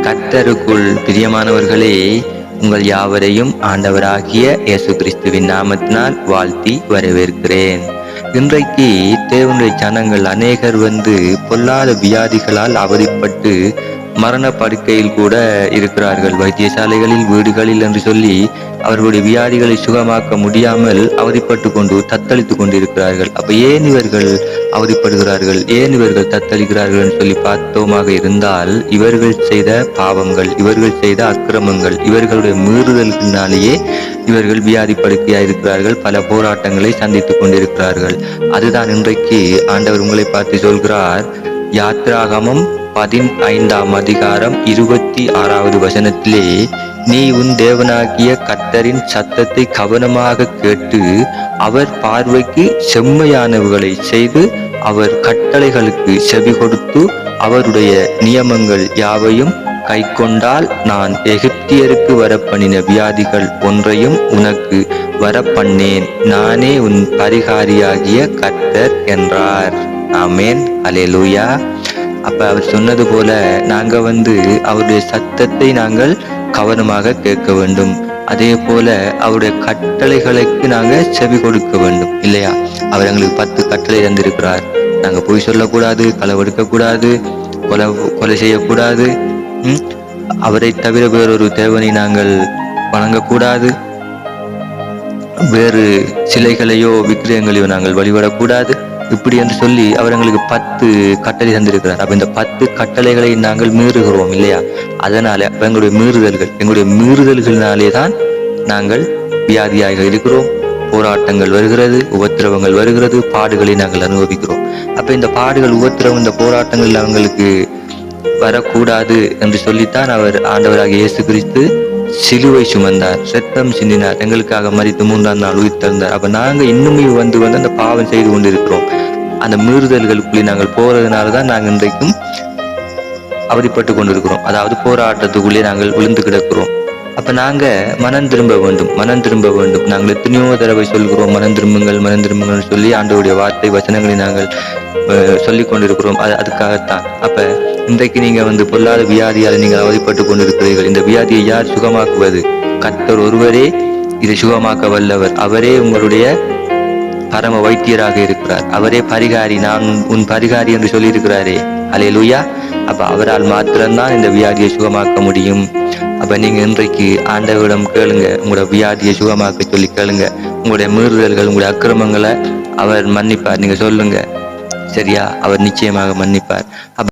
கர்த்தருக்குள் பிரியமானவர்களே உங்கள் யாவரையும் ஆண்டவராகிய இயேசு கிறிஸ்துவின் நாமத்தினால் வாழ்த்தி வரவேற்கிறேன். இன்றைக்கு தேவனுடைய ஜனங்கள் அநேகர் வந்து பொல்லாத வியாதிகளால் அவதிப்பட்டு மரண படுக்கையில் கூட இருக்கிறார்கள். வைத்தியசாலைகளில் வீடுகளில் என்று சொல்லி அவர்களுடைய வியாதிகளை சுகமாக்க முடியாமல் அவதிப்பட்டு கொண்டு தத்தளித்துக் கொண்டிருக்கிறார்கள். அப்ப ஏன் இவர்கள் அவதிப்படுகிறார்கள்? ஏன் இவர்கள் தத்தளிக்கிறார்கள் என்று சொல்லி பார்த்தோமாக இருந்தால் இவர்கள் செய்த பாவங்கள் இவர்கள் செய்த அக்கிரமங்கள் இவர்களுடைய மீறுதல்களினாலேயே இவர்கள் வியாதி படுக்கையாக இருக்கிறார்கள். பல போராட்டங்களை சந்தித்துக் கொண்டிருக்கிறார்கள். அதுதான் இன்றைக்கு ஆண்டவர் உங்களை பார்த்து சொல்கிறார் யாத்ராகமம் பதினைந்தாம் அதிகாரம் இருபத்தி ஆறாவது வசனத்திலே நீ உன் தேவனாகிய கத்தரின் சத்தத்தை கவனமாக கேட்டு அவர் பார்வைக்கு செம்மையானவுகளை செய்து அவர் கட்டளைகளுக்கு செவி கொடுத்து அவருடைய நியமங்கள் யாவையும் கை கொண்டால் நான் எகிப்தியருக்கு வரப்பண்ணின வியாதிகள் ஒன்றையும் உனக்கு வரப்பண்ணேன். நானே உன் பரிகாரியாகிய கர்த்தர் என்றார். ஆமேன். அலேலூயா அப்போ அவர் சொன்னது போல நாங்கள் வந்து அவருடைய சத்தத்தை நாங்கள் கவனமாக கேட்க வேண்டும். அதே போல அவருடைய கட்டளைகளுக்கு நாங்கள் செவி கொடுக்க வேண்டும் இல்லையா? அவர் எங்களுக்கு பத்து கட்டளை தந்திருக்கிறார். நாங்கள் பொய் சொல்லக்கூடாது களவெடுக்க கூடாது கொலை கொலை செய்யக்கூடாது அவரை தவிர வேறொரு தேவனை நாங்கள் வணங்கக்கூடாது. வேறு சிலைகளையோ விக்கிரகங்களையோ நாங்கள் வழிபடக்கூடாது. இப்படி என்று சொல்லி அவர் எங்களுக்கு பத்து கட்டளை தந்திருக்கிறார். அப்ப இந்த பத்து கட்டளைகளை நாங்கள் மீறுகிறோம் இல்லையா? அதனால எங்களுடைய மீறுதல்கள் எங்களுடைய மீறுதல்களினாலே தான் நாங்கள் வியாதியாக இருக்கிறோம். போராட்டங்கள் வருகிறது உபத்திரவங்கள் வருகிறது பாடுகளை நாங்கள் அனுபவிக்கிறோம். அப்ப இந்த பாடுகள் உபத்திரவம் இந்த போராட்டங்கள் அவங்களுக்கு வரக்கூடாது என்று சொல்லித்தான் அவர் ஆண்டவராக இயேசு கிறிஸ்து சிலுவை சுமந்தார் ரத்தம் சிந்தினார் எங்களுக்காக மறித்து மூன்றாம் நாள் உயிர் தந்தார். அப்ப நாங்க இன்னுமே வந்து வந்து அந்த பாவம் செய்து கொண்டிருக்கிறோம். அந்த மீறுதல்களுக்குள்ளே நாங்கள் போகிறதுனால தான் நாங்கள் இன்றைக்கும் அவதிப்பட்டு கொண்டிருக்கிறோம். அதாவது போராட்டத்துக்குள்ளே நாங்கள் விழுந்து கிடக்கிறோம். அப்போ நாங்கள் மனம் திரும்ப வேண்டும். மனம் திரும்ப வேண்டும். நாங்கள் எத்தனையோ தடவை சொல்கிறோம். மனம் திரும்புங்கள் மனம் திரும்புங்கள்னு சொல்லி ஆண்டவுடைய வார்த்தை வசனங்களை நாங்கள் சொல்லி சொல்லிக் கொண்டிருக்கிறோம். அது அதுக்காகத்தான். அப்போ இன்றைக்கு நீங்கள் வந்து பொல்லாத வியாதியால் நீங்கள் அவதிப்பட்டு கொண்டிருக்கிறீர்கள். இந்த வியாதியை யார் சுகமாக்குவது? கத்தர் ஒருவரே இதை சுகமாக்க வல்லவர். அவரே உங்களுடைய பரம வைத்தியராக இருக்கிறார். அவரே பரிகாரி நான் உன் பரிகாரி என்று சொல்லியிருக்கிறாரே. அலையலுயா அப்ப அவரால் மாத்திரம்தான் இந்த வியாதியை சுகமாக்க முடியும். அப்ப நீங்க இன்றைக்கு ஆண்டவரிடம் கேளுங்க. உங்களோட வியாதியை சுகமாக்க சொல்லி கேளுங்க. உங்களுடைய மீறுதல்கள் உங்களுடைய அக்கிரமங்களை அவர் மன்னிப்பார். நீங்க சொல்லுங்க. சரியா? அவர் நிச்சயமாக மன்னிப்பார். அப்ப